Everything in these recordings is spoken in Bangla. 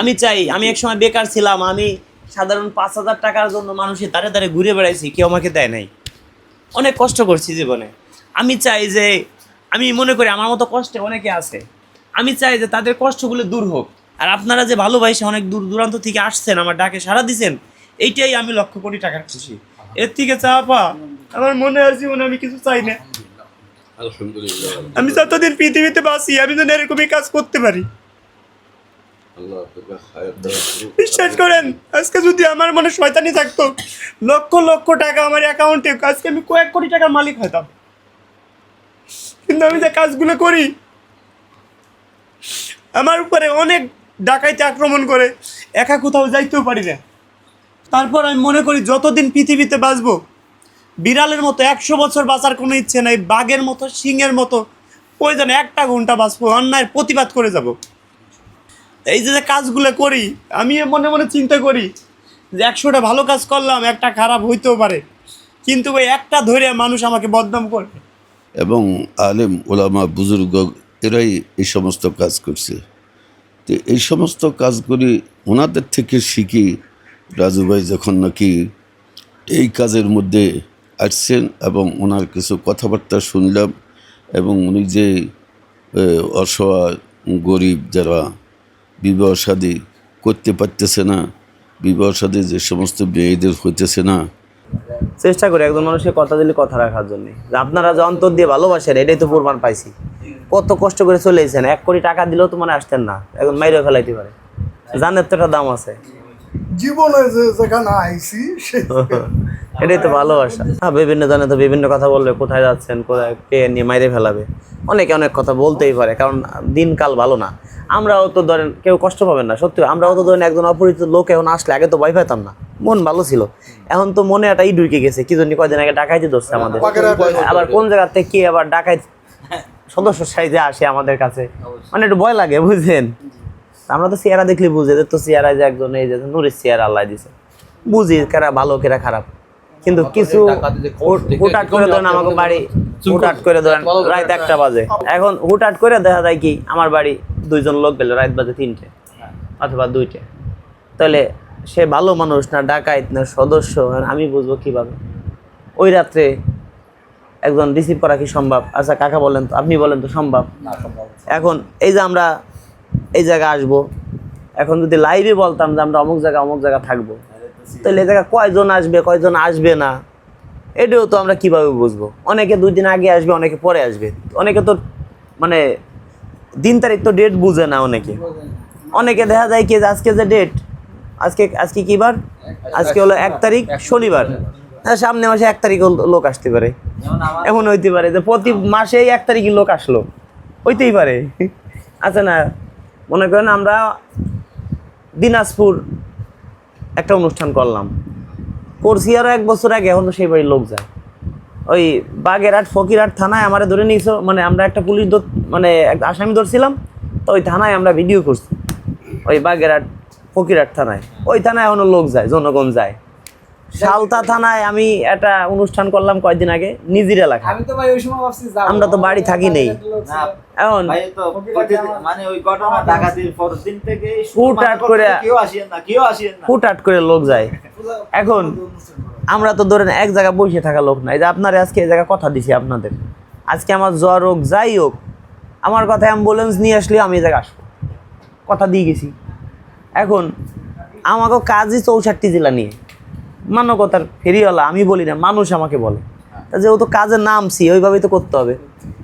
আমি চাই আমি এক সময় বেকার ছিলাম আমি সাধারণ পাঁচ হাজার টাকার জন্য মানুষের দাঁড়ে দাঁড়ে ঘুরে বেড়াইছি কেউ আমাকে দেয় নাই। অনেক কষ্ট করছি জীবনে। আমি চাই যে আমি মনে করি আমার মতো কষ্টে অনেকে আছে। আমি চাই যে তাদের কষ্টগুলো দূর হোক। আর আপনারা যে ভালোবাসে অনেক দূর দূরান্ত থেকে আসছেন আমার ডাকে সাড়া দিছেন এইটাই আমি লক্ষ কোটি টাকার খুশি। এর থেকে চাপা আমার মনে আর জীবনে আমি কিছু চাই না। আলহামদুলিল্লাহ। আমি যতদিন পৃথিবীতে বাঁচি আমি যেন এরকমই কাজ করতে পারি আল্লাহ তোকে হায়াত দান করুক। আজকে যদি আমার মনে শয়তানি থাকতো, লক্ষ লক্ষ টাকা আমার অ্যাকাউন্টে আজকে আমি কয়েক কোটি টাকার মালিক কিন্তু আমি যে কাজগুলো করি, আমার উপরে অনেক ডাকাইতে আক্রমণ করে, একা কোথাও যাইতেও পারি না। তারপর আমি মনে করি, যতদিন পৃথিবীতে বাঁচবো, বিড়ালের মতো একশো বছর বাঁচার কোনো ইচ্ছে নাই, বাঘের মতো, সিংহের মতো প্রয়োজনে একটা ঘণ্টা বাঁচবো, অন্যায়ের প্রতিবাদ করে যাব। এই যে কাজগুলো করি, আমি মনে মনে চিন্তা করি যে একশোটা ভালো কাজ করলাম, একটা খারাপ হইতেও পারে। কিন্তু ওই একটা ধরে মানুষ আমাকে বদনাম করে। এবং আলেম ওলামা বুজুর্গ, এরাই এই সমস্ত কাজ করছে। তো এই সমস্ত কাজগুলি ওনাদের থেকে শিখি, রাজু ভাই যখন নাকি এই কাজের মধ্যে আসছেন এবং ওনার কিছু কথাবার্তা শুনলাম এবং উনি যে অসহায়, গরিব যারা বিবাহ সাদি করতে পারতেছে না। বিবাহ সাদি যে সমস্ত মেয়েদের হইতেছে না। চেষ্টা করি একজন মানুষের কথা দিলে কথা রাখার জন্য। আপনারা যে অন্তর দিয়ে ভালোবাসেন, এটাই তো প্রমাণ পাইছি। কত কষ্ট করে চলে এসেছেন এক কোটি টাকা দিলেও তো মানে আসতেন না। একদম মাইরে ফেলাইতে পারে। জানের তো একটা দাম আছে। জীবনে যে যেখানে আইছি এটাই তো ভালোবাসা। হ্যাঁ বিভিন্ন জনে তো বিভিন্ন কথা বলবে কোথায় যাচ্ছেন কোথায় কে নিয়ে মাইরে ফেলাবে। অনেকে অনেক কথা বলতেই পারে কারণ দিনকাল ভালো না। আমরাও তো ধরেন কেউ কষ্ট পাবেন না সত্যি আমরাও তো ধরেন একজন অপরিচিত লোক এখন আসলে আগে তো ভয় পেতাম না মন ভালো ছিল। এখন তো মনে এটাই ঢুকে গেছে কি জন্য কয়দিন আগে ডাকাইতে ধরছে আমাদের। আবার কোন জায়গা থেকে কে আবার ডাকাই সদস্য সাইজে আসে আমাদের কাছে। মানে একটু ভয় লাগে বুঝছেন আমরা তো চেহারা দেখলে বুঝে যে তো চেহারা যে একজন এই যে নুরের চেহারা আল্লাহ দিছে। বুঝি কেরা ভালো কেরা খারাপ। কিন্তু কিছু হুটহাট করে ধরেন আমাকে বাড়ি হুটহাট করে ধরেন রাত একটা বাজে। এখন হুটহাট করে দেখা যায় কি আমার বাড়ি দুইজন লোক গেল রাত বাজে তিনটে অথবা দুইটে। তাহলে সে ভালো মানুষ না ডাকাইত না সদস্য আমি বুঝব কীভাবে? ওই রাত্রে একজন রিসিভ করা কি সম্ভব? আচ্ছা কাকা বলেন তো আপনি বলেন তো সম্ভব? এখন এই যে আমরা এই জায়গায় আসব। এখন যদি লাইভে বলতাম যে আমরা অমুক জায়গা অমুক জায়গা থাকব, তাহলে এই জায়গায় কয়জন আসবে কয়জন আসবে না? এটাও তো আমরা কীভাবে বুঝব? অনেকে দুই দিন আগে আসবে, অনেকে পরে আসবে। অনেকে তো মানে দিন তারিখ তো ডেট বুঝে না অনেকে। অনেকে দেখা যায় কি আজকে যে ডেট আজকে আজকে কি বার আজকে হলো এক তারিখ, শনিবার। হ্যাঁ সামনে মাসে এক তারিখ লোক আসতে পারে। এমন হইতে পারে যে প্রতি মাসেই এক তারিখে লোক আসলো। হইতেই পারে। আচ্ছা না? মনে করেন আমরা দিনাজপুর একটা অনুষ্ঠান করলাম। করছি আরও এক বছর আগে, এখন সেই বাড়ির লোক যায়। ওই বাগেরহাট, ফকিরহাট থানায় আমারে ধরে নিয়েছো মানে আমরা একটা পুলিশ ধর- মানে একটা আসামি ধরছিলাম, তো ওই থানায় আমরা ভিডিও করছি। ওই বাগেরহাট, ফকিরহাট থানায়। ওই থানায় এখনও লোক যায়, জনগণ যায়। সালতা থানায় আমি একটা অনুষ্ঠান করলাম কয়েকদিন আগে নিজের এলাকা আমি তো ভাই ওই সময় ভাবছি যাব। আমরা তো বাড়ি থাকি নেই। এখন? ভাই তো মানে ওই ঘটনা ডাকাতির পরের দিন থেকে হুটহাট করে- কেউ আসিয়েন না কেউ আসিয়েন না। হুটহাট করে লোক যায়। এখন আমরা তো ধরেন এক জায়গায় বসে থাকা লোক নাই। যে আপনারা আজকে এই জায়গায় কথা দিছি আপনাদের। আজকে আমার জ্বর হোক যাই হোক আমার কথা অ্যাম্বুলেন্স নিয়ে আসলে আমি এই জায়গায় আসব। কথা দিয়ে গেছি। এখন আমাকে কাজই চৌষট্টি জেলা নিয়ে। মানবতার ফেরিওয়ালা, আমি বলি না, মানুষ আমাকে বলে। যেহেতু কাজে নামছি, ওইভাবেই তো করতে হবে।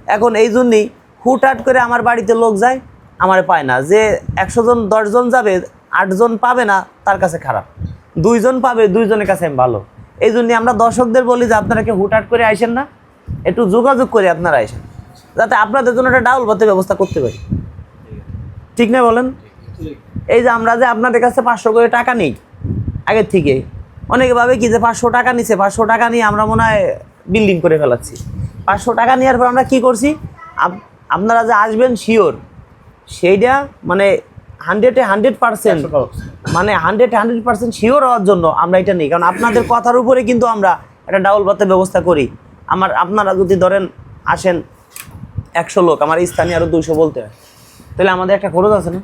এখন এই জন্যই হুটহাট করে আমার বাড়িতে লোক যায়, আমার পায় না। যে একশো জন দশজন যাবে আটজন পাবে না, তার কাছে খারাপ। দুইজন পাবে দুইজনের কাছে আমি ভালো। এই জন্যই আমরা দর্শকদের বলি যে, আপনারা কি হুটহাট করে আইসেন না, একটু যোগাযোগ করে আপনারা আইসেন। যাতে আপনাদের জন্য একটা ডাউল ভাতের ব্যবস্থা করতে পারি। ঠিক না বলেন? এই যে আমরা যে আপনাদের কাছে পাঁচশো করে টাকা নিই আগের থেকে অনেকে ভাবে কি যে পাঁচশো টাকা নিছে পাঁচশো টাকা নিয়ে আমরা মনে হয় বিল্ডিং করে ফেলাচ্ছি। পাঁচশো টাকা নেওয়ার পর আমরা কি করছি? আপনারা যে আসবেন শিওর সেইটা মানে হান্ড্রেডে হান্ড্রেড পার্সেন্ট মানে হান্ড্রেড হান্ড্রেড পার্সেন্ট শিওর হওয়ার জন্য আমরা এটা নিই। কারণ আপনাদের কথার উপরে কিন্তু আমরা একটা ডাউল ভাতের ব্যবস্থা করি। আমার আপনারা যদি ধরেন আসেন একশো লোক আমার স্থানীয় আরও দুশো বলতে হয়। তাহলে আমাদের একটা খরচ আছে না?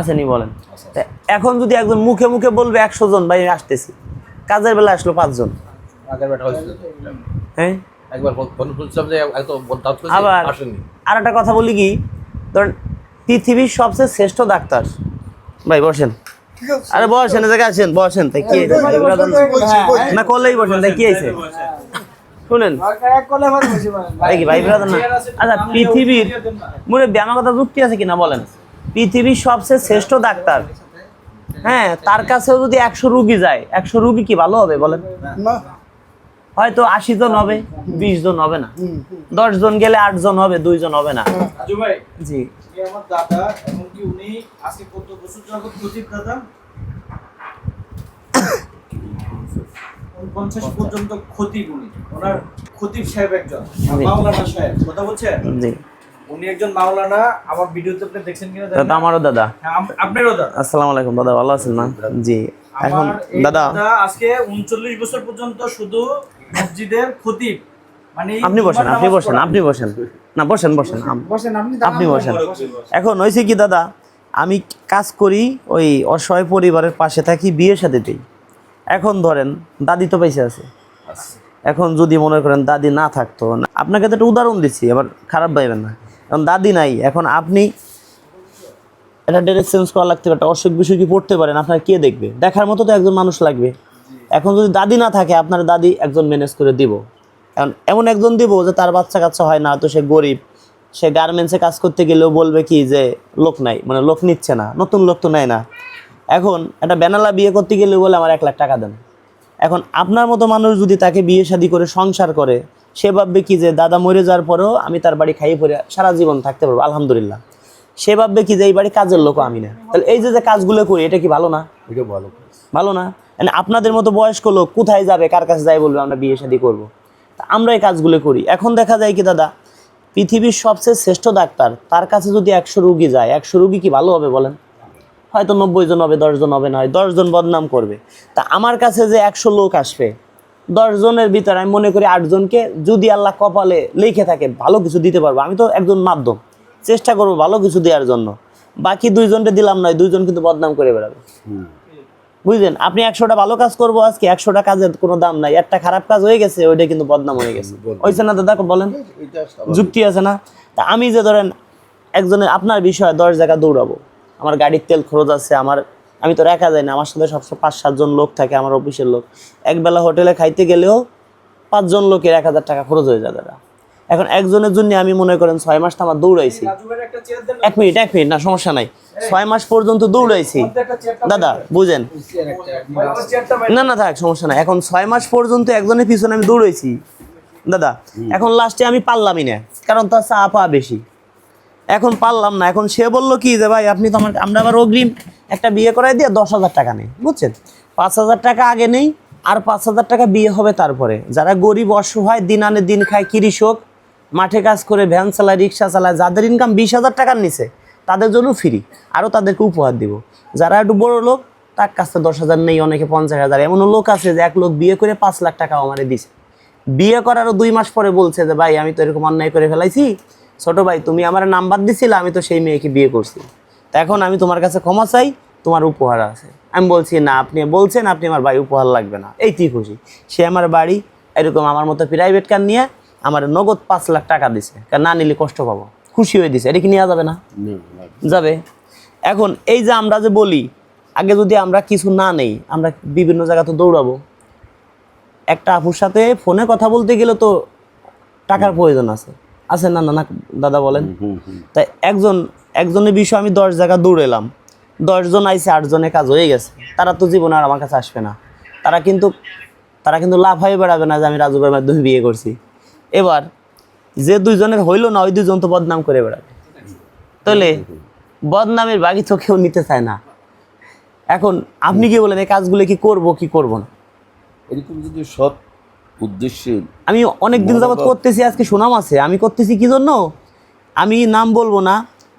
আসেনি বলেন। তা এখন যদি একজন মুখে মুখে বলবে একশো জন ভাই আমি আসতেছি। কাজের বেলা আসলো পাঁচজন। হ্যাঁ? আবার আর একটা কথা বলি কি ধরেন পৃথিবীর সবচেয়ে শ্রেষ্ঠ ডাক্তার। ভাই বসেন। আরে বসেন এ জায়গায় আসেন বসেন। তাই কি বলছি। না করলেই বসেন তাই কি আছে শুনেন। ভাই কি ভাই ব্রাদার না? আচ্ছা পৃথিবীর আমার কথা যুক্তি আছে কিনা বলেন? পৃথিবীর সবচেয়ে শ্রেষ্ঠ ডাক্তার। হ্যাঁ তার কাছেও যদি একশো রুগী যায় একশো রুগী কি ভালো হবে বলেন? হয়তো আশি জন হবে বিশ জন হবে না। দশ জন গেলে আট জন হবে দুই জন হবে না। রাজু জি। আমার দাদা এমনকি উনি আজকে কত বছর যাবত প্রদীপ দাদা? পঞ্চাশ পর্যন্ত খতিব উনি। ওনার খতিব সাহেব একজন মাওলানা সাহেব কথা বলছেন? জি। উনি একজন মাওলানা আমার ভিডিওতে আপনি দেখছেন কিনা দাদা আমারও দাদা। হ্যাঁ, আপনারও দাদা? আসসালামু আলাইকুম দাদা ভালো আছেন না? জি এখন দাদা। আজকে উনচল্লিশ বছর পর্যন্ত শুধু মসজিদের খতিব। মানে আপনি বসেন আপনি বসেন আপনি বসেন। না বসেন বসেন বসেন আপনি আপনি বসেন। এখন হয়েছে কি দাদা আমি কাজ করি ওই অসহায় পরিবারের পাশে থাকি বিয়ের সাথে এখন ধরেন দাদি তো পাইছে আছে। এখন যদি মনে করেন দাদি না থাকতো আপনাকে তো একটা উদাহরণ দিচ্ছি আবার খারাপ পাইবেন না। এখন দাদি নাই, এখন আপনি একটা ড্রেস চেঞ্জ করা লাগতে পারে, একটা অসুখ বিসুখ পড়তে পারেন, আপনার কে দেখবে? দেখার মতো তো একজন মানুষ লাগবে। এখন যদি দাদি না থাকে, আপনার দাদি একজন ম্যানেজ করে দিব। এখন এমন একজন দিব যে তার বাচ্চা কাচ্চা হয় না তো সে গরিব, সে গার্মেন্টসে কাজ করতে গেলেও বলবে কি যে লোক নাই মানে লোক নিচ্ছে না, নতুন লোক তো নেয় না। এখন একটা বেনালা বিয়ে করতে গেলে বলে, আমার এক লাখ টাকা দেন। এখন আপনার মতো মানুষ যদি তাকে বিয়ে শাদী করে, সংসার করে সে ভাববে কি যে দাদা মরে যাওয়ার পরেও আমি তার বাড়ি খাইয়ে পরে সারা জীবন থাকতে পারব আলহামদুলিল্লাহ। সে ভাববে কি যে এই বাড়ি কাজের লোক আমি না। তাহলে এই যে যে কাজগুলো করি এটা কি ভালো না? ভালো ভালো না? মানে আপনাদের মতো বয়স্ক লোক কোথায় যাবে কার কাছে যাই বলবে আমরা বিয়ে শাদী করব? আমরা এই কাজগুলো করি। এখন দেখা যায় কি দাদা পৃথিবীর সবচেয়ে শ্রেষ্ঠ ডাক্তার তার কাছে যদি একশো রুগী যায় একশো রুগী কি ভালো হবে বলেন? হয়তো নব্বই জন হবে দশজন হবে না হয় দশজন বদনাম করবে। তা আমার কাছে যে একশো লোক আসবে দশজনের ভিতরে আমি মনে করি আটজনকে যদি আল্লাহ কপালে লিখে থাকে ভালো কিছু দিতে পারব। আমি তো একজন মাধ্যম। চেষ্টা করব ভালো কিছু দেওয়ার জন্য। বাকি দুইজনকে দিলাম নয় দুইজন কিন্তু বদনাম করে বেড়াবে। বুঝলেন? আপনি একশোটা ভালো কাজ করব আজকে একশোটা কাজের কোনো দাম নাই। একটা খারাপ কাজ হয়ে গেছে ওইটা কিন্তু বদনাম হয়ে গেছে। হয়েছে না দাদা বলেন। যুক্তি আছে না? তা আমি যে ধরেন একজনের আপনার বিষয়ে দশ জায়গা দৌড়াবো। আমার গাড়ির তেল খরচ আছে আমার আমি তো রেখা যাই না। আমার সাথে সবসময় পাঁচ সাতজন লোক থাকে আমার অফিসের লোক। একবেলা হোটেলে খাইতে গেলেও পাঁচজন লোকের এক হাজার টাকা খরচ হয়ে যায় দাদা। এখন একজনের জন্য আমি মনে করেন ছয় মাসটা আমার দৌড়াইছি। এক মিনিট এক মিনিট না সমস্যা নাই। ছয় মাস পর্যন্ত দৌড়াইছি। দাদা বুঝেন? না না থাক সমস্যা নাই। এখন ছয় মাস পর্যন্ত একজনের পিছনে আমি দৌড়েছি দাদা এখন লাস্টে আমি পারলামই না। কারণ তার চা পা বেশি। এখন পারলাম না। এখন সে বলল কি যে, ভাই, আপনি তো আমার আমরা আবার অগ্রিম একটা বিয়ে করাই দিয়ে দশ হাজার টাকা নেই, বুঝছেন? পাঁচ হাজার টাকা আগে নেই, আর পাঁচ হাজার টাকা বিয়ে হবে তারপরে। যারা গরিব অসহায়, দিন আনে দিন খায়, কৃষক, মাঠে কাজ করে, ভ্যান চালায়, রিক্সা চালায়, যাদের ইনকাম বিশ হাজার টাকার নিচে তাদের জন্য ফ্রি আরও তাদেরকে উপহার দিব। যারা একটু বড় লোক, তার কাছে দশ হাজার নেই, অনেকে পঞ্চাশ হাজার। এমনও লোক আছে যে, এক লোক বিয়ে করে পাঁচ লাখ টাকা আমারে দিছে। বিয়ে করারও দুই মাস পরে বলছে যে, ভাই, আমি তো এরকম অন্যায় করে ফেলাইছি ছোট ভাই তুমি আমার নাম্বার দিছিলে আমি তো সেই মেয়েকে বিয়ে করছি। তা এখন আমি তোমার কাছে ক্ষমা চাই তোমার উপহার আছে। আমি বলছি না আপনি বলছেন আপনি আমার ভাই উপহার লাগবে না। এই তুই খুশি। সে আমার বাড়ি এরকম আমার মতো প্রাইভেট কার নিয়ে আমার নগদ পাঁচ লাখ টাকা দিছে। কারণ না নিলে কষ্ট পাবো। খুশি হয়ে দিছে। এটা কি নেওয়া যাবে না। যাবে। এখন এই যে আমরা যে বলি আগে যদি আমরা কিছু না নেই আমরা বিভিন্ন জায়গাতে দৌড়াবো। একটা আপুর সাথে ফোনে কথা বলতে গেলে তো টাকার প্রয়োজন আছে। আছে না না না দাদা বলেন। তাই একজন একজনের বিষয়ে আমি দশ জায়গা দৌড়েলাম দশজন আইসে আটজনের কাজ হয়ে গেছে। তারা তো জীবনে আর আমার কাছে আসবে না। তারা কিন্তু তারা কিন্তু লাভ হয়ে বেড়াবে না যে আমি রাজুবের মাধ্যমে বিয়ে করছি। এবার যে দুইজনের হইল না ওই দুজন তো বদনাম করে বেড়াবে। তাহলে বদনামের বাকি তো কেউ নিতে চায় না। এখন আপনি কি বলেন এই কাজগুলো কি করব কি করব না? এরকম যদি সৎ উদ্দেশ্যে আমি অনেক দিন যাবত করতেছি আজকে সুনাম আছে। আমি করতেছি কি জন্য? আমি নাম বলব না।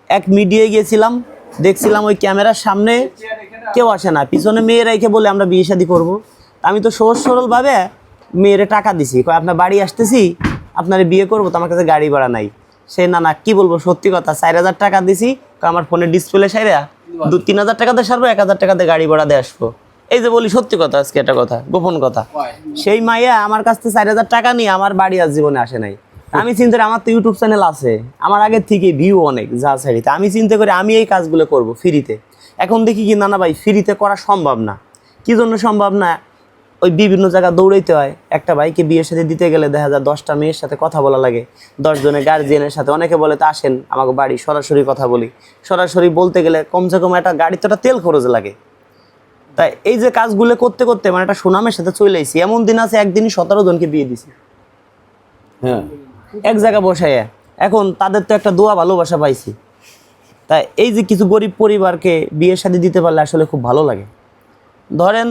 এক মিডিয়ায় গিয়েছিলাম দেখছিলাম ওই ক্যামেরার সামনে কেউ আসে না। পিছনে মেয়ে রেখে বলে আমরা বিয়ে শাদি করব। আমি তো সহজ সরলভাবে মেয়েরে টাকা দিছি। কয় আপনার বাড়ি আসতেছি আপনার বিয়ে করব তো আমার কাছে গাড়ি ভাড়া নাই। সে না না কি বলব? সত্যি কথা চার হাজার টাকা দিছি। আমার ফোনের ডিসপ্লে সাইরা দু তিন হাজার টাকাতে সারবো এক হাজার টাকাতে গাড়ি ভাড়া দিয়ে আসব। এই যে বলি সত্যি কথা আজকে একটা কথা গোপন কথা। সেই মাইয়া আমার কাছ থেকে চার হাজার টাকা নিয়ে আমার বাড়ি আর জীবনে আসে নাই। আমি চিন্তা করি আমার তো ইউটিউব চ্যানেল আছে। আমার আগের থেকে ভিউ অনেক যা সাইডিতে আমি চিন্তা করি আমি এই কাজগুলো করব ফ্রিতে এখন দেখি কি না না ভাই ফ্রিতে করা সম্ভব না। কি জন্য সম্ভব না? ওই বিভিন্ন জায়গা দৌড়াইতে হয়। একটা ভাইকে বিয়ের সাথে দিতে গেলে দেখা যায় দশটা মেয়ের সাথে কথা বলা লাগে। দশ জনের গার্জিয়ানের সাথে। অনেকে বলে তো আসেন আমাকে বাড়ি সরাসরি কথা বলি। সরাসরি বলতে গেলে কমসে কম একটা গাড়িতে একটা তেল খরচ লাগে। তাই এই যে কাজগুলো করতে করতে মানে একটা সুনামের সাথে চলে আইছি। এমন দিন আছে একদিনই সতেরো জনকে বিয়ে দিছি। হ্যাঁ। এক জায়গায় বসাইয়া। এখন তাদের তো একটা দোয়া ভালোবাসা পাইছি। তাই এই যে কিছু গরিব পরিবারকে বিয়ের সাথে দিতে পারলে আসলে খুব ভালো লাগে। ধরেন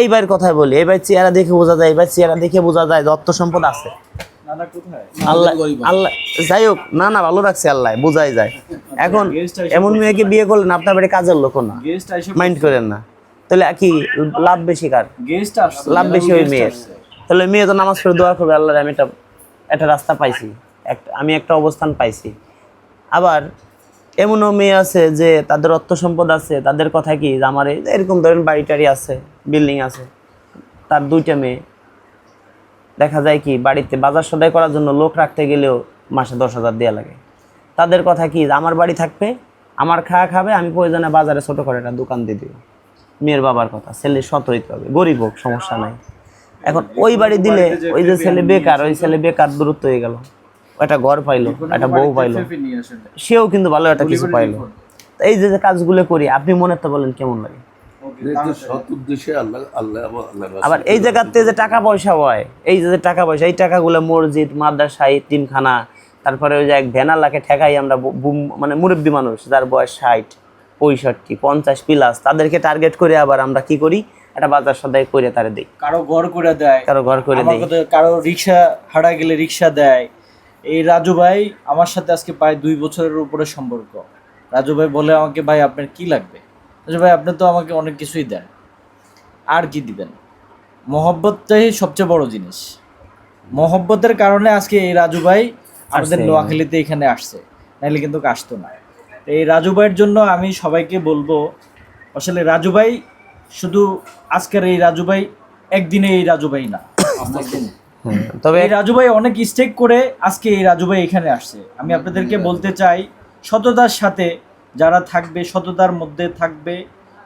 এই ভাইয়ের কথাই বলি এই ভাই চেহারা দেখে বোঝা যায় এই ভাই চেহারা দেখে বোঝা যায় দত্ত সম্পদ আছে। আল্লাহ আল্লাহ যাই হোক না না ভালো রাখছে আল্লাহ বোঝাই যায়। এখন এমন মেয়েকে বিয়ে করলেন আপনার বাড়ি কাজের লোক না। মাইন্ড করেন না। তাহলে কি লাভ বেশি কার? গেস্ট আসছে লাভ বেশি ওই মেয়ের। তাহলে মেয়ে তো নামাজ পড়ে দোয়া করবে আল্লাহ আমি একটা একটা রাস্তা পাইছি। একটা আমি একটা অবস্থান পাইছি। আবার এমনও মেয়ে আছে যে তাদের অর্থ সম্পদ আছে তাদের কথা কি যে আমার এই- এরকম ধরেন বাড়ি টাড়ি আছে বিল্ডিং আছে তার দুইটা মেয়ে। দেখা যায় কি বাড়িতে বাজার সদাই করার জন্য লোক রাখতে গেলেও মাসে দশ হাজার দেওয়া লাগে। তাদের কথা কি আমার বাড়ি থাকবে আমার খাওয়া খাবে আমি প্রয়োজনে বাজারে ছোটো করে একটা দোকান দিয়ে দিব। মেয়ের বাবার কথা ছেলে সত হইতে হবে গরিব হোক সমস্যা নাই। এখন ওই বাড়ি দিলে ওই যে ছেলে বেকার ওই ছেলে বেকার দূরত্ব হয়ে গেল। একটা ঘর পাইলো একটা বউ পাইলো। সেও কিন্তু ভালো একটা কিছু পাইলো। এই যে যে কাজগুলো করি আপনি মনে তো বলেন কেমন লাগে? সৎ আবার এই জায়গাতে যে টাকা পয়সা হয় এই যে যে টাকা পয়সা এই টাকাগুলো মসজিদ মাদ্রাসা তিনখানা তারপরে ওই যে এক ভ্যানালাকে ঠেকাই আমরা মানে মুরব্বী মানুষ যার বয়স ষাট। পঁয়ষট্টি পঞ্চাশ প্লাস তাদেরকে টার্গেট করে আবার আমরা কি করি? একটা বাজার সদাই করে তারে দিই। কারও ঘর করে দেয়। কারও ঘর করে কথা কারও রিক্সা হারা গেলে রিক্সা দেয়। এই রাজু ভাই আমার সাথে আজকে প্রায় দুই বছরের উপরে সম্পর্ক। রাজু ভাই বলে আমাকে ভাই আপনার কি লাগবে? রাজু ভাই আপনি তো আমাকে অনেক কিছুই দেন। আর কি দিবেন? মহব্বতটাই সবচেয়ে বড় জিনিস। মহব্বতের কারণে আজকে এই রাজু ভাই আমাদের। নোয়াখালীতে এখানে আসছে। নাহলে কিন্তু আসতো না। এই রাজু ভাইয়ের জন্য আমি সবাইকে বলব আসলে রাজু ভাই শুধু আজকের এই রাজু ভাই একদিনে এই রাজু ভাই না। তবে এই রাজু ভাই অনেক স্টেক করে আজকে এই রাজু ভাই এখানে আসছে। আমি আপনাদেরকে বলতে চাই সততার সাথে যারা থাকবে সততার মধ্যে থাকবে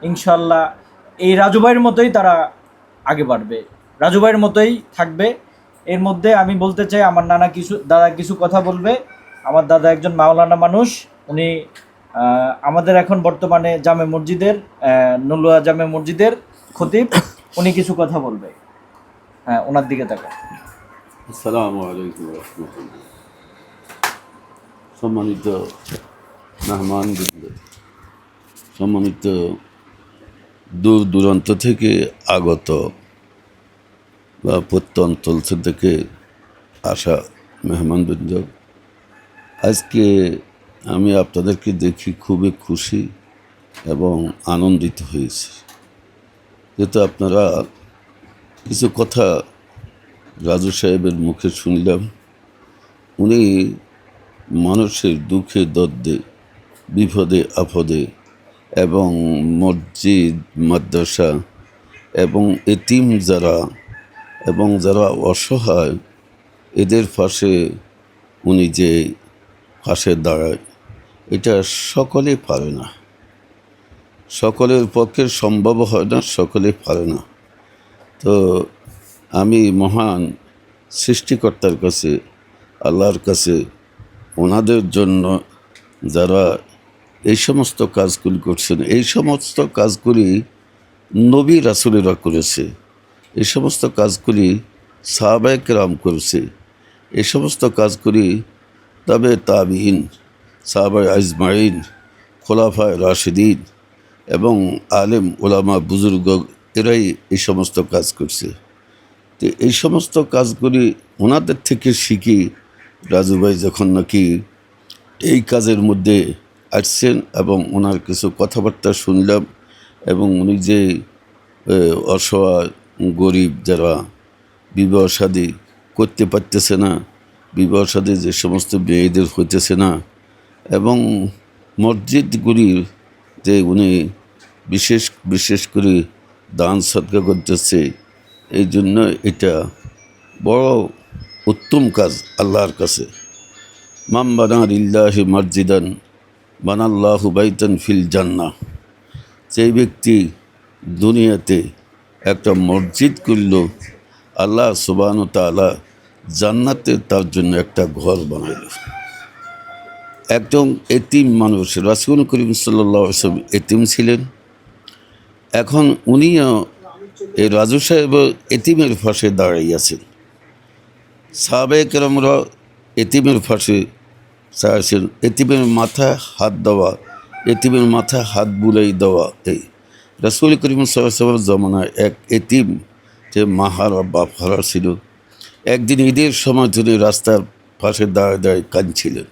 ইনশাল্লাহ এই রাজু ভাইয়ের মতোই তারা আগে বাড়বে। রাজু ভাইয়ের মতোই থাকবে। এর মধ্যে আমি বলতে চাই আমার নানা কিছু দাদা কিছু কথা বলবে। আমার দাদা একজন মাওলানা মানুষ উনি আমাদের এখন বর্তমানে জামে মসজিদের নলুয়া জামে মসজিদের খতিব, উনি কিছু কথা বলবে। হ্যাঁ ওনার দিকে তাকা আসসালামু আলাইকুম সম্মানিত মেহমান সম্মানিত দূর দূরান্ত থেকে আগত বা প্রত্যন্তল থেকে আসা মেহমানবৃন্দ আজকে আমি আপনাদেরকে দেখি খুবই খুশি এবং আনন্দিত হয়েছি। যেহেতু আপনারা কিছু কথা রাজু সাহেবের মুখে শুনলাম, উনি মানুষের দুঃখে, দর্দে, বিপদে, আপদে এবং মসজিদ, মাদ্রাসা এবং এতিম যারা এবং যারা অসহায়, এদের পাশে উনি যে পাশে দাঁড়ায়। এটা সকলে পারে না। সকলের পক্ষে সম্ভব হয় না সকলে পারে না। তো আমি মহান সৃষ্টিকর্তার কাছে, আল্লাহর কাছে, ওনাদের জন্য যারা এই সমস্ত কাজগুলি করছেন, এই সমস্ত কাজগুলি নবী রাসুলেরা করেছে, এই সমস্ত কাজগুলি সাহাবায়ক রাম করেছে, এই সমস্ত কাজগুলি তবে তাবিন সাহাবায় আজমাইন, খোলাফায় রাশেদিন এবং আলেম ওলামা বুজুর্গ, এরাই এই সমস্ত কাজ করছে। তো এই সমস্ত কাজগুলি ওনাদের থেকে শিখি, রাজু ভাই যখন নাকি এই কাজের মধ্যে আসছেন এবং ওনার কিছু কথাবার্তা শুনলাম এবং উনি যে অসহায়, গরিব যারা বিবাহ করতে পারতেছে না, বিবাহ যে সমস্ত মেয়েদের হইতেছে না এবং মসজিদগুলির যে উনি বিশেষ বিশেষ করে দান সৎকা করতেছে, এই জন্য এটা বড় উত্তম কাজ আল্লাহর কাছে। মাম বানার ইল্লাহি মসজিদান, বানাল্লাহু বাইতান ফিল জান্না সেই ব্যক্তি দুনিয়াতে একটা মসজিদ করল আল্লাহ সুবান তালা জান্নাতে তার জন্য একটা ঘর বানাইল। একজন এতিম মানুষ, রাসুল করিম সাল্লাম এতিম ছিলেন। এখন উনিও এই রাজু সাহেব এতিমের ফাঁসে দাঁড়াইয়াছেন সাবেকরমরা এতিমের ফাঁসে চাইছেন এতিমের মাথায় হাত দেওয়া, এতিমের মাথায় হাত বুলাই দেওয়া এই। রাসুল করিম সাল্লামের জমানায় এক এতিম, যে মাহারা বাপ হারা ছিল, একদিন ঈদের সময় তিনি রাস্তার পাশে দাঁড়ায় দাঁড়িয়ে কাঁদছিলেন।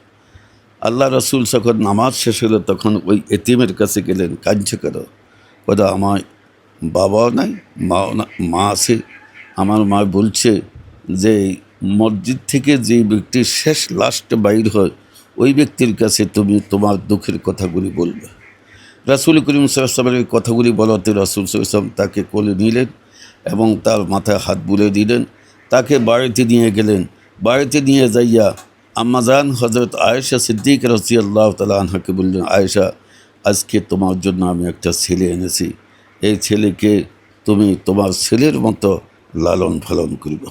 আল্লাহ রসুল যখন নামাজ শেষ হলো, তখন ওই এতিমের কাছে গেলেন, কাঁদছে কেন? কথা আমার বাবাও নাই, মাও না, মা আছে। আমার মা বলছে যে, মসজিদ থেকে যে ব্যক্তি শেষ লাস্ট বাইর হয়, ওই ব্যক্তির কাছে তুমি তোমার দুঃখের কথাগুলি বলবে। রাসুল করিম সাল্লামের এই কথাগুলি বলাতে রাসুল সাল্লাম তাকে কোলে নিলেন এবং তার মাথায় হাত বুলে দিলেন। তাকে বাড়িতে নিয়ে গেলেন। বাড়িতে নিয়ে যাইয়া আম্মাজান হজরত আয়েশা সিদ্দিক রসি আল্লাহ তালা আনহাকে বললেন, আয়েশা, আজকে তোমার জন্য আমি একটা ছেলে এনেছি। এই ছেলেকে তুমি তোমার ছেলের মতো লালন পালন করিব।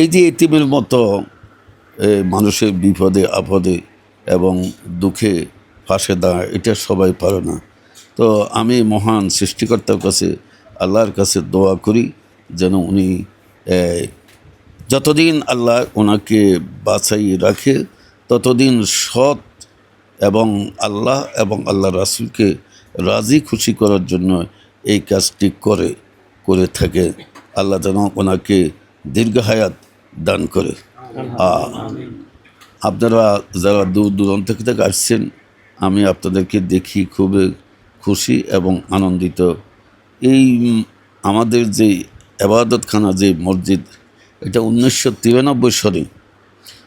এই যে এতিমের মতো মানুষের বিপদে, আপদে এবং দুঃখে পাশে দাঁড়ায়, এটা সবাই পারে না। তো আমি মহান সৃষ্টিকর্তার কাছে আল্লাহর কাছে দোয়া করি, যেন উনি যতদিন আল্লাহ ওনাকে বাঁচাই রাখে, ততদিন সৎ এবং আল্লাহ এবং আল্লাহ রাসুলকে রাজি খুশি করার জন্য এই কাজটি করে করে থাকে। আল্লাহ যেন ওনাকে দীর্ঘায়াত দান করে। আপনারা যারা দূর দূরান্ত থেকে আসছেন, আমি আপনাদেরকে দেখি খুবই খুশি এবং আনন্দিত। এই আমাদের যে আবাদতখানা যে মসজিদ এটা উনিশশো তিরানব্বই সনে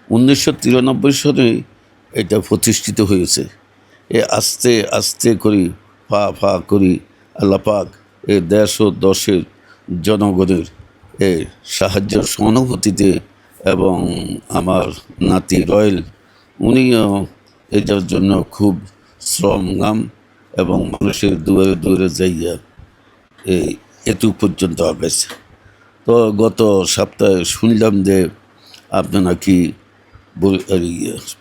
উনিশশো তিরানব্বই সনে এটা প্রতিষ্ঠিত হয়েছে। এ আস্তে আস্তে করি ফা ফা করি আল্লাহ পাক এ দেশ ও দশের জনগণের এ সাহায্য সহানুভূতিতে এবং আমার নাতি রয়েল, উনিও এটার জন্য খুব শ্রম শ্রমগাম এবং মানুষের দুয়ারে দুয়ারে যাইয়া এই এতু পর্যন্ত আগাইছে তো গত সপ্তাহে শুনলাম যে আপনি নাকি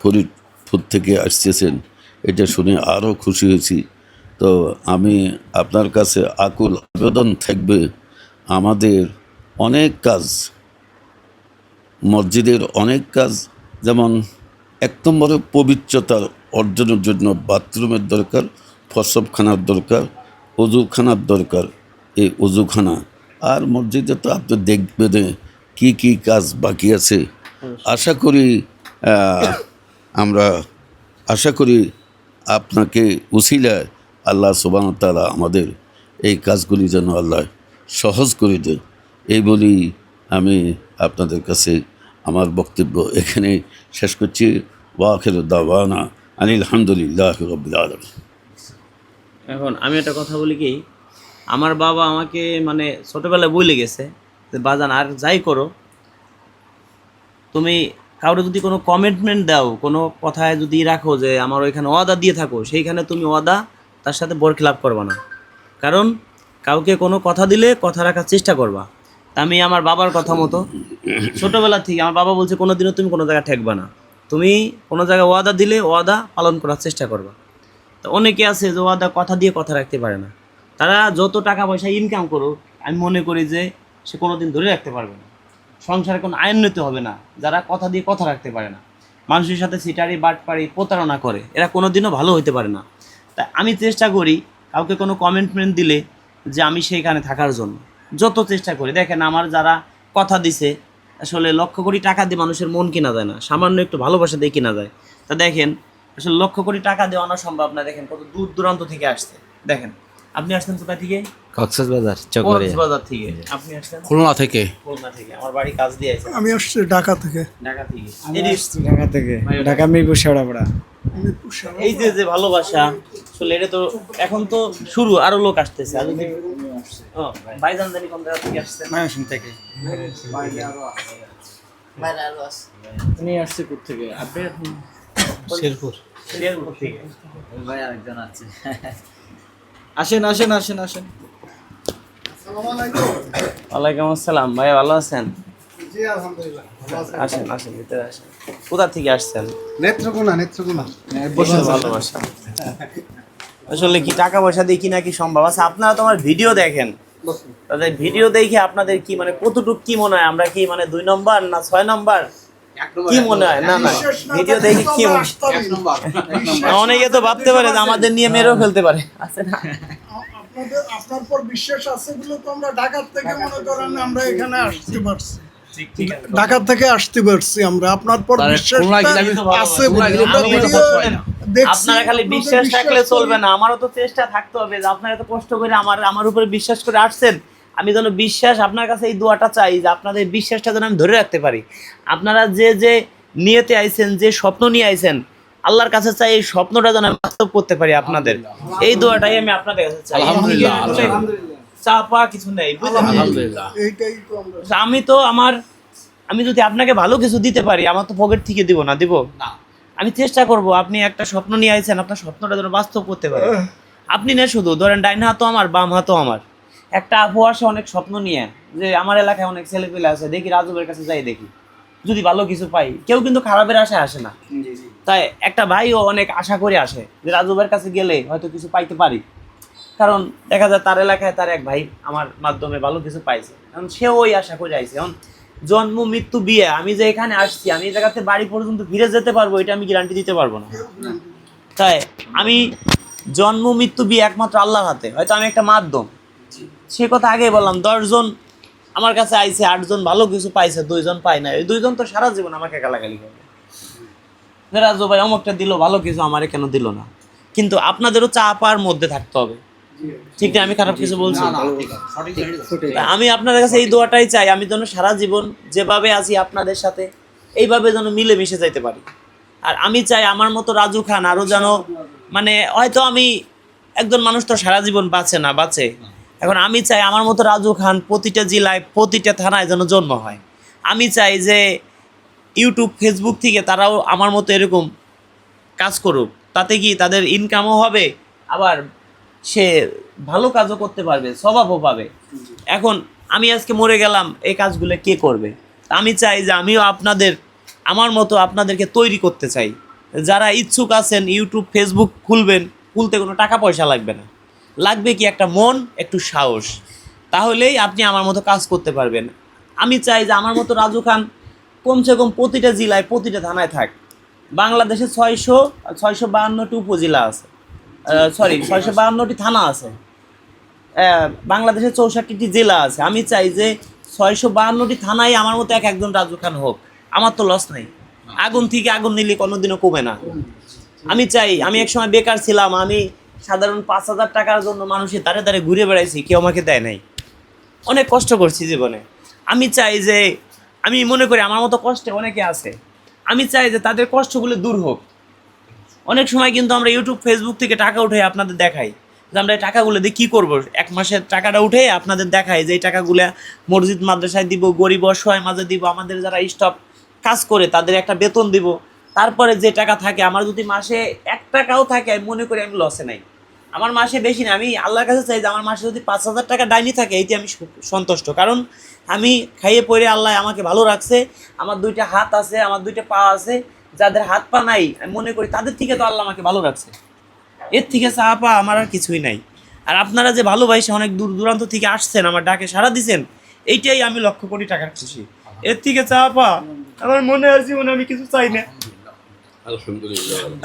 ফরিদপুর থেকে আসতেছেন। এটা শুনে আরও খুশি হয়েছি। তো আমি আপনার কাছে আকুল আবেদন থাকবে। আমাদের অনেক কাজ, মসজিদের অনেক কাজ, যেমন এক নম্বরে পবিত্রতার অর্জনের জন্য বাথরুমের দরকার ফসবখানার দরকার, অজুখানার দরকার। এই অজুখানা আর মসজিদে তো আপনি দেখবেন কি কি কাজ বাকি আছে। আশা করি আমরা আশা করি আপনাকে উসিলায় আল্লাহ সুবান তালা আমাদের এই কাজগুলি যেন আল্লাহ সহজ করে দেয় এই বলি আমি আপনাদের কাছে আমার বক্তব্য এখানে শেষ করছি। ওয়াখের দাওয়ানা আনিল আলহামদুলিল্লাহ রবিল আলম এখন আমি একটা কথা বলি কি আমার বাবা আমাকে মানে ছোটবেলায় বলে গেছে যে, বাজান, আর যাই করো। তুমি কারও যদি কোনো কমিটমেন্ট দাও, কোনো কথায় যদি রাখো যে, আমার ওইখানে ওয়াদা দিয়ে থাকো, সেইখানে তুমি ওয়াদা তার সাথে বরখিলাপ করবা না। কারণ কাউকে কোনো কথা দিলে কথা রাখার চেষ্টা করবা। আমি আমার বাবার কথা মতো ছোটবেলা থেকে আমার বাবা বলছে কোনো দিনও তুমি কোনো জায়গায় ঠেকবা না। তুমি কোনো জায়গায় ওয়াদা দিলে ওয়াদা পালন করার চেষ্টা করবা। তো অনেকে আছে যে, ওয়াদা কথা দিয়ে কথা রাখতে পারে না। তারা যত টাকা পয়সা ইনকাম করুক, আমি মনে করি যে সে কোনো দিন ধরে রাখতে পারবে না। সংসারে কোনো আইন নিতে হবে না। যারা কথা দিয়ে কথা রাখতে পারে না। মানুষের সাথে সিটারি বাটপাড়ি, প্রতারণা করে, এরা কোনো দিনও ভালো হতে পারে না। তাই আমি চেষ্টা করি কাউকে কোনো কমেন্টমেন্ট দিলে যে আমি সেইখানে থাকার জন্য। যত চেষ্টা করি। দেখেন আমার যারা কথা দিছে, আসলে লক্ষ কোটি টাকা দিয়ে মানুষের মন কিনা যায় না। সামান্য একটু ভালোবাসা দিয়ে কিনা যায়। তা দেখেন, আসলে লক্ষ কোটি টাকা আনা সম্ভব না। দেখেন কত দূর দূরান্ত থেকে আসছে। দেখেন আপনি আসছেন কোথা থেকে? কক্সবাজার চকরিয়া কক্সবাজার থেকে। আপনি আসছেন? খুলনা থেকে। খুলনা থেকে। আমার বাড়ি কাজ দিয়ে আছে। আমি আসছি ঢাকা থেকে। ঢাকা থেকে। আমি আসছি ঢাকা থেকে। ঢাকা মিরপুর শেওড়াপাড়া। এই যে যে ভালোবাসা আসলে এটা তো এখন তো শুরু আরও লোক আসতেছে। আর ও, ভাইজান জানি কোন জায়গা থেকে আসছেন? থেকে। উনি আসছে থেকে? আপনি শেরপুর। শেরপুর থেকে। ভাই আরেকজন আছে। আসেন আসেন আসেন আসেন। ওয়ালাইকুম আসসালাম। ভাই ভালো আছেন? জি আলহামদুলিল্লাহ ভালো আছেন? আসেন আসেন ভিতরে আসেন। কোথা থেকে আসছেন? নেত্রকোনা নেত্রকোনা। ভালোবাসা। আসলে কি টাকা পয়সা দিয়ে কি নাকি সম্ভব? আছে আপনারা তো আমার ভিডিও দেখেন। তাদের ভিডিও দেখে আপনাদের কি মানে কতটুকু কি মনে হয়? আমরা কি মানে দুই নম্বর না ছয় নম্বর? কি মনে হয়? না না। ভিডিও দেখে কি আমরা মনে আসতামই না। বিশ্বাস অনেকে তো ভাবতে পারে যে আমাদের নিয়ে মেরেও ফেলতে পারে। আছে না? আপনাদের আপনার পর বিশ্বাস আছে বলে তো আমরা ঢাকার থেকে মনে করেন আমরা এখানে আসতে পারছি। ঢাকা থেকে আসতে পারছি আমরা। আপনার পর আছে আপনারা খালি বিশ্বাস থাকলে চলবে না। আমারও তো চেষ্টা থাকতে হবে যে আপনারা এত কষ্ট করে আমার আমার উপরে বিশ্বাস করে আসছেন। আমি যেন বিশ্বাস আপনার কাছে এই দোয়াটা চাই যে আপনাদের বিশ্বাসটা যেন আমি ধরে রাখতে পারি। আপনারা যে যে নিয়েতে আইছেন যে স্বপ্ন নিয়ে আইছেন আল্লাহর কাছে চাই এই স্বপ্নটা যেন আমি বাস্তব করতে পারি আপনাদের। এই দোয়াটাই আমি আপনাদের কাছে চাই। আলহামদুলিল্লাহ, চা কিছু নেই বুঝলেন? আলহামদুলিল্লাহ। তো আমি তো আমার আমি যদি আপনাকে ভালো কিছু দিতে পারি আমার তো পকেট থেকে দিব না দিব? আমি চেষ্টা করব আপনি একটা স্বপ্ন নিয়ে আইছেন আপনার স্বপ্নটা যেন বাস্তব করতে পারেন। আপনি না শুধু ধরেন ডাইন হাতও আমার বাম হাতও আমার। একটা আপু আসে অনেক স্বপ্ন নিয়ে যে আমার এলাকায় অনেক ছেলেপেলে আছে দেখি রাজুবের কাছে যাই দেখি। যদি ভালো কিছু পাই কেউ কিন্তু খারাপের আশায় আসে না। তাই একটা ভাইও অনেক আশা করে আসে যে রাজুবের কাছে গেলে হয়তো কিছু পাইতে পারি। কারণ দেখা যায় তার এলাকায় তার এক ভাই আমার মাধ্যমে ভালো কিছু পাইছে। কারণ সেও ওই আশা করে আইছে। এখন জন্ম মৃত্যু বিয়ে আমি যে এখানে আসছি আমি এই জায়গাতে বাড়ি পর্যন্ত ফিরে যেতে পারব এটা আমি গ্যারান্টি দিতে পারব না। তাই আমি জন্ম মৃত্যু বিয়ে একমাত্র আল্লাহর হাতে। হয়তো আমি একটা মাধ্যম। সে কথা আগেই বললাম দশজন আমার কাছে আইছে আটজন ভালো কিছু পাইছে দুইজন পায় না এই দুইজন তো সারা জীবন আমাকে গালাগালি করবে রাজু ভাই অমুকটা দিল ভালো কিছু আমারে কেন দিল না? কিন্তু আপনাদেরও চা পাওয়ার মধ্যে থাকতে হবে। ঠিক না? আমি খারাপ কিছু বলছি? আমি আপনাদের কাছে এই দোয়াটাই চাই আমি যেন সারা জীবন যেভাবে আছি আপনাদের সাথে এইভাবে যেন মিলে মিশে যাইতে পারি। আর আমি চাই আমার মতো রাজু খান আরও যেন মানে হয়তো আমি একজন মানুষ তো সারা জীবন বাঁচে না বাঁচে। এখন আমি চাই আমার মতো রাজু খান প্রতিটা জেলায়, প্রতিটা থানায় যেন জন্ম হয়। আমি চাই যে ইউটিউব ফেসবুক থেকে তারাও আমার মতো এরকম কাজ করুক। তাতে কি তাদের ইনকামও হবে, আবার সে ভালো কাজও করতে পারবে, স্বভাবও পাবে। এখন আমি আজকে মরে গেলাম এই কাজগুলো কে করবে? আমি চাই যে আমিও আপনাদের, আমার মতো আপনাদেরকে তৈরি করতে চাই। যারা ইচ্ছুক আছেন ইউটিউব ফেসবুক খুলবেন, খুলতে কোনো টাকা পয়সা লাগবে না। লাগবে কি একটা মন, একটু সাহস। তাহলেই আপনি আমার মতো কাজ করতে পারবেন। আমি চাই যে আমার মতো রাজু খান কমসে কম প্রতিটা জেলায়, প্রতিটা থানায় থাক। বাংলাদেশে ছয়শো ছয়শো বাহান্নটি উপজেলা আছে। সরি ছয়শো বাহান্নটি থানা আছে। বাংলাদেশে চৌষট্টিটি জেলা আছে। আমি চাই যে ছয়শো বাহান্নটি থানায় আমার মতো এক একজন রাজু খান হোক। আমার তো লস নাই। আগুন থেকে আগুন নিলে কোনোদিনও কমে না। আমি চাই, আমি এক সময় বেকার ছিলাম, আমি সাধারণ পাঁচ হাজার টাকার জন্য মানুষের দাঁড়ে দাঁড়ে ঘুরে বেড়াইছি, কেউ আমাকে দেয় নাই। অনেক কষ্ট করছি জীবনে। আমি চাই যে, আমি মনে করি আমার মতো কষ্টে অনেকে আছে। আমি চাই যে তাদের কষ্টগুলো দূর হোক। অনেক সময় কিন্তু আমরা ইউটিউব, ফেসবুক থেকে টাকা উঠে আপনাদের দেখাই। যে আমরা এই টাকাগুলো দিয়ে কী করব? এক মাসের টাকাটা উঠে আপনাদের দেখাই যে এই টাকাগুলো মসজিদ, মাদ্রাসায় দিব, গরিব, অসহায় মাঝে দিব, আমাদের যারা স্টপ কাজ করে তাদের একটা বেতন দিব। তারপরে যে টাকা থাকে, আমার যদি মাসে এক টাকাও থাকে, আমি মনে করি আমি লসে নাই। আমার মাসে বেশি না, আমি আল্লাহর কাছে চাই যে আমার মাসে যদি পাঁচ হাজার টাকা ডাইনি থাকে এইটি আমি সন্তুষ্ট। কারণ আমি খাইয়ে পড়ে আল্লাহ আমাকে ভালো রাখছে, আমার দুইটা হাত আছে, আমার দুইটা পা আছে, যাদের হাত পা নাই, আমি মনে করি তাদের থেকে তো আল্লাহ আমাকে ভালো রাখছে। এর থেকে চা পা আমার আর কিছুই নাই। আর আপনারা যে ভালোবাসে অনেক দূর দূরান্ত থেকে আসছেন, আমার ডাকে সাড়া দিছেন, এইটাই আমি লক্ষ্য করি টাকার খুশি। এর থেকে চা পা আমার মনে আর জীবনে আমি কিছু চাই না।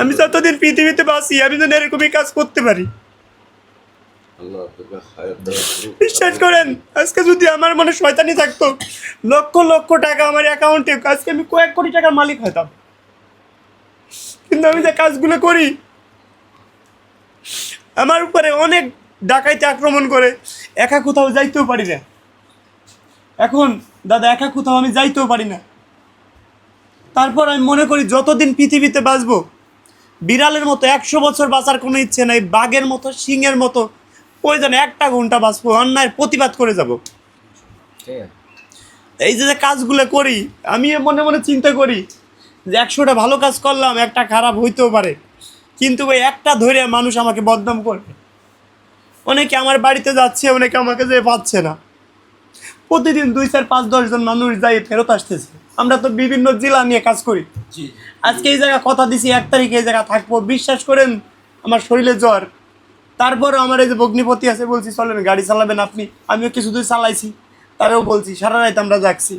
আমি যতদিন পৃথিবীতে বাঁচি আমি যেন এরকমই কাজ করতে পারি। বিশ্বাস করেন আজকে যদি আমার মনে শয়তানি থাকতো লক্ষ লক্ষ টাকা আমার অ্যাকাউন্টে আজকে আমি কয়েক কোটি টাকার মালিক হতাম। কিন্তু আমি যে কাজগুলো করি আমার উপরে অনেক ডাকাইতে আক্রমণ করে একা কোথাও যাইতেও পারি না। এখন দাদা একা কোথাও আমি যাইতেও পারি না। তারপর আমি মনে করি যতদিন পৃথিবীতে বাঁচবো, বিড়ালের মতো একশো বছর বাঁচার কোনো ইচ্ছে নাই, বাঘের মতো, সিংহের মতো প্রয়োজনে একটা ঘণ্টা বাঁচবো, অন্যায়ের প্রতিবাদ করে যাব। এই যে যে কাজগুলো করি, আমি মনে মনে চিন্তা করি যে একশোটা ভালো কাজ করলাম, একটা খারাপ হইতেও পারে। কিন্তু ওই একটা ধরে মানুষ আমাকে বদনাম করবে। অনেকে আমার বাড়িতে যাচ্ছে, অনেকে আমাকে যে পাচ্ছে না। প্রতিদিন দুই চার পাঁচ দশ জন মানুষ যাই ফেরত আসতেছে। আমরা তো বিভিন্ন জেলা নিয়ে কাজ করি। আজকে এই জায়গা কথা দিছি এক তারিখে এই জায়গা থাকব। বিশ্বাস করেন আমার শরীরে জ্বর। তারপরে আমার এই যে ভগ্নিপতি আছে বলছি চলেন গাড়ি চালাবেন আপনি। আমিও কিছু দূর চালাইছি। তারাও বলছি সারা রাত আমরা যাচ্ছি।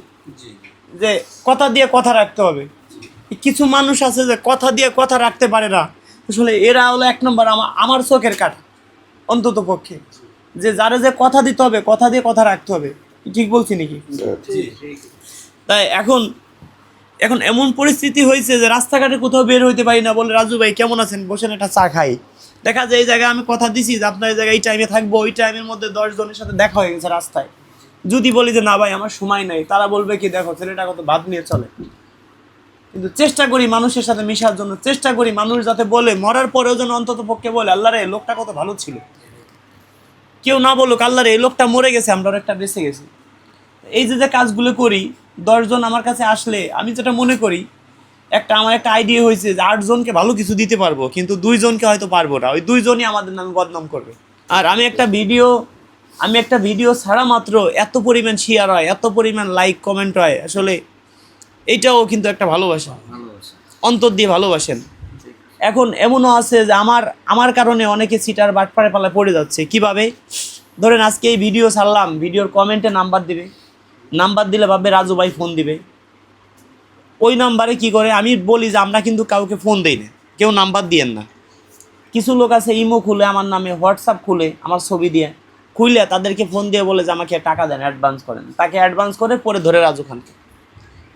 যে কথা দিয়ে কথা রাখতে হবে। কিছু মানুষ আছে যে কথা দিয়ে কথা রাখতে পারে না। আসলে এরা হলো এক নম্বর আমার আমার চোখের কাটা অন্তত পক্ষে যে যারা যে কথা দিতে হবে কথা দিয়ে কথা রাখতে হবে। ঠিক বলছি নাকি? তাই এখন এখন এমন পরিস্থিতি হয়েছে যে রাস্তাঘাটে কোথাও বের হইতে পারি না বলে রাজু ভাই কেমন আছেন? বসেন একটা চা খাই। দেখা যায় এই জায়গায় আমি কথা দিছি যে আপনার এই জায়গায় এই টাইমে থাকব ওই টাইমের মধ্যে দশ জনের সাথে দেখা হয়ে গেছে রাস্তায়। যদি বলি যে না ভাই আমার সময় নাই। তারা বলবে কি দেখো ছেলেটা কত বাদ নিয়ে চলে। কিন্তু চেষ্টা করি মানুষের সাথে মেশার জন্য চেষ্টা করি মানুষ যাতে বলে মরার পরেও যেন অন্তত পক্ষে বলে আল্লাহ রে লোকটা কত ভালো ছিল। কেউ না বলুক আল্লাহ রে এই লোকটা মরে গেছে আমরা একটা বেঁচে গেছি। এই যে যে কাজগুলো করি দশজন আমার কাছে আসলে আমি যেটা মনে করি একটা আমার একটা আইডিয়া হয়েছে যে আটজনকে ভালো কিছু দিতে পারব কিন্তু দুইজনকে হয়তো পারব না। ওই দুইজনই আমাদের নামে বদনাম করবে। আর আমি একটা ভিডিও আমি একটা ভিডিও ছাড়া মাত্র এত পরিমাণ শেয়ার হয় এত পরিমাণ লাইক কমেন্ট হয়। আসলে এইটাও কিন্তু একটা ভালোবাসা। ভালোবাসা। অন্তর দিয়ে ভালোবাসেন। এখন এমনও আছে যে আমার আমার কারণে অনেকে সিটার বাটপাড়ে পালায় পড়ে যাচ্ছে। কীভাবে? ধরেন আজকে এই ভিডিও ছাড়লাম ভিডিওর কমেন্টে নাম্বার দিবে। নাম্বার দিলে ভাববে রাজু ভাই ফোন দিবে। ওই নাম্বারে কি করে? আমি বলি যে আমরা কিন্তু কাউকে ফোন দেই না। কেউ নাম্বার দিয়েন না। কিছু লোক আছে ইমো খুলে, আমার নামে হোয়াটসঅ্যাপ খুলে, আমার ছবি দিয়ে। খুলে তাদেরকে ফোন দিয়ে বলে যে আমাকে টাকা দেন অ্যাডভান্স করেন। তাকে অ্যাডভান্স করে পরে ধরে রাজু খানকে।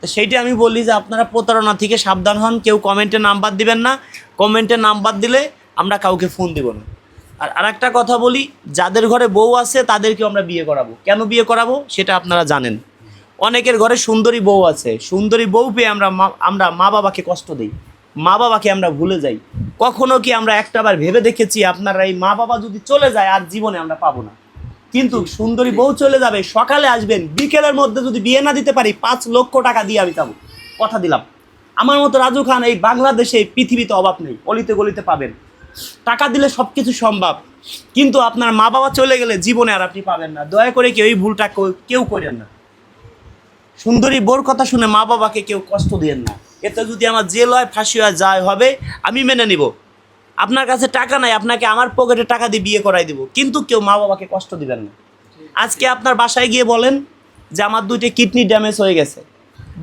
সেইটা আমি বলি যে আপনারা প্রতারণা থেকে সাবধান হন, কেউ কমেন্টে নাম্বার দিবেন না। কমেন্টে নাম্বার দিলে আমরা কাউকে ফোন দিব না। আর আরেকটা কথা বলি, যাদের ঘরে বউ আছে তাদেরকে আমরা বিয়ে করাবো। কেন বিয়ে করাবো? সেটা আপনারা জানেন। অনেকের ঘরে সুন্দরী বউ আছে। সুন্দরী বউ পেয়ে আমরা আমরা মা বাবাকে কষ্ট দিই। মা বাবাকে আমরা ভুলে যাই। কখনো কি আমরা একটাবার ভেবে দেখেছি, আপনারা এই মা বাবা যদি চলে যায়, আর জীবনে আমরা পাবো না। কিন্তু সুন্দরী বউ চলে যাবে সকালে আসবেন বিকেলের মধ্যে যদি বিয়ে না দিতে পারি পাঁচ লক্ষ টাকা দিয়ে আমি যাব। কথা দিলাম। আমার মতো রাজু খান এই বাংলাদেশে পৃথিবীতে অভাব নেই অলিতে গলিতে পাবেন। টাকা দিলে সব কিছু সম্ভব কিন্তু আপনার মা বাবা চলে গেলে জীবনে আর আপনি পাবেন না। দয়া করে কেউ এই ভুলটা কেউ- কেউ করেন না। সুন্দরী বোর কথা শুনে মা বাবাকে কেউ কষ্ট দিয়েন না। এতে যদি আমার জেল হয় ফাঁসি হয় যায় হবে আমি মেনে নিব। আপনার কাছে টাকা নাই, আপনাকে আমার পকেটে টাকা দিয়ে বিয়ে করাই দিব। কিন্তু কেউ মা বাবাকে কষ্ট দিবেন না। আজকে আপনার বাসায় গিয়ে বলেন যে আমার দুইটা কিডনি ড্যামেজ হয়ে গেছে।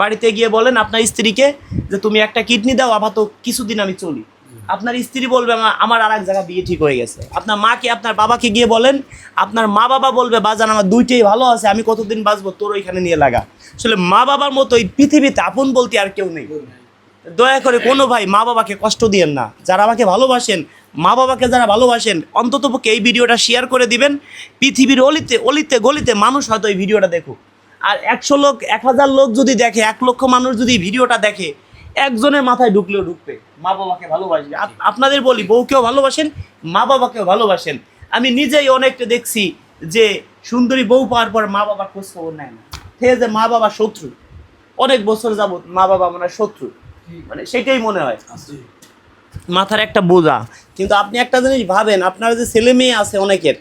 বাড়িতে গিয়ে বলেন আপনার স্ত্রীকে যে তুমি একটা কিডনি দাও আবার তো কিছুদিন আমি চলি। আপনার স্ত্রী বলবে আমার আর এক জায়গায় বিয়ে ঠিক হয়ে গেছে। আপনার মাকে, আপনার বাবাকে গিয়ে বলেন, আপনার মা বাবা বলবে, বাজান, আমার দুইটাই ভালো আছে, আমি কতদিন বাঁচবো? তোর ওইখানে নিয়ে লাগা। আসলে মা বাবার মতো এই পৃথিবীতে আপন বলতে আর কেউ নেই। দয়া করে কোনো ভাই মা বাবাকে কষ্ট দিয়েন না। যারা আমাকে ভালোবাসেন, মা বাবাকে যারা ভালোবাসেন অন্ততপক্ষে এই ভিডিওটা শেয়ার করে দিবেন। পৃথিবীর অলিতে অলিতে, গলিতে মানুষ হয়তো এই ভিডিওটা দেখুক। আর একশো লোক, এক হাজার লোক যদি দেখে, এক লক্ষ মানুষ যদি ভিডিওটা দেখে, একজনের মাথায় ঢুকলেও ঢুকবে। মা বাবাকে ভালোবাসবে। আপনাদের বলি, বউকেও ভালোবাসেন, মা বাবাকেও ভালোবাসেন। আমি নিজেই অনেকটা দেখছি যে সুন্দরী বউ পাওয়ার পর মা বাবা খোঁজ খবর নেয় না। সে যে মা বাবা শত্রু, অনেক বছর যাবত মা বাবা মানে শত্রু। মানে সেটাই মনে হয়। মাথার একটা বোঝা। কিন্তু আপনি একটা জিনিস ভাবেন আপনার যে ছেলে মেয়ে আছে অনেকের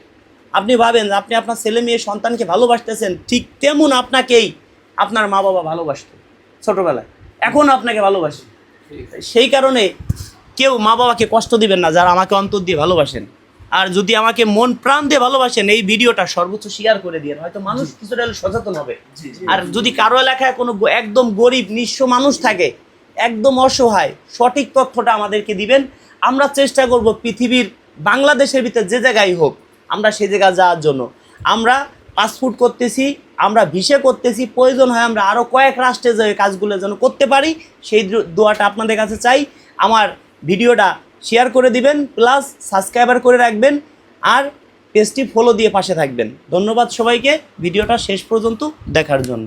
আপনি ভাবেন যে আপনি আপনার ছেলে মেয়ে সন্তানকে ভালোবাসতেছেন ঠিক তেমন আপনাকেই আপনার মা বাবা ভালোবাসতো ছোটবেলায়। এখন আপনাকে ভালোবাসে। সেই কারণে কেউ মা বাবাকে কষ্ট দিবেন না যারা আমাকে অন্তর দিয়ে ভালোবাসেন। আর যদি আমাকে মন প্রাণ দিয়ে ভালোবাসেন এই ভিডিওটা সর্বোচ্চ শেয়ার করে দিয়ে হয়তো মানুষ কিছুটা সচেতন হবে। আর যদি কারও এলাকায় কোনো একদম গরিব নিঃস্ব মানুষ থাকে একদম অসহায়, সঠিক তথ্যটা আমাদেরকে দিবেন। আমরা চেষ্টা করব পৃথিবীর, বাংলাদেশের ভিতরে যে জায়গায় হোক, আমরা সে জায়গায় যাওয়ার জন্য। আমরা পাসপোর্ট করতেছি, আমরা ভিসে করতেছি, প্রয়োজন হয় আমরা আরও কয়েক রাষ্ট্রে যে কাজগুলো যেন করতে পারি, সেই দোয়াটা আপনাদের কাছে চাই। আমার ভিডিওটা শেয়ার করে দিবেন প্লাস সাবস্ক্রাইবার করে রাখবেন, আর পেজটি ফলো দিয়ে পাশে থাকবেন। ধন্যবাদ সবাইকে, ভিডিওটা শেষ পর্যন্ত দেখার জন্য।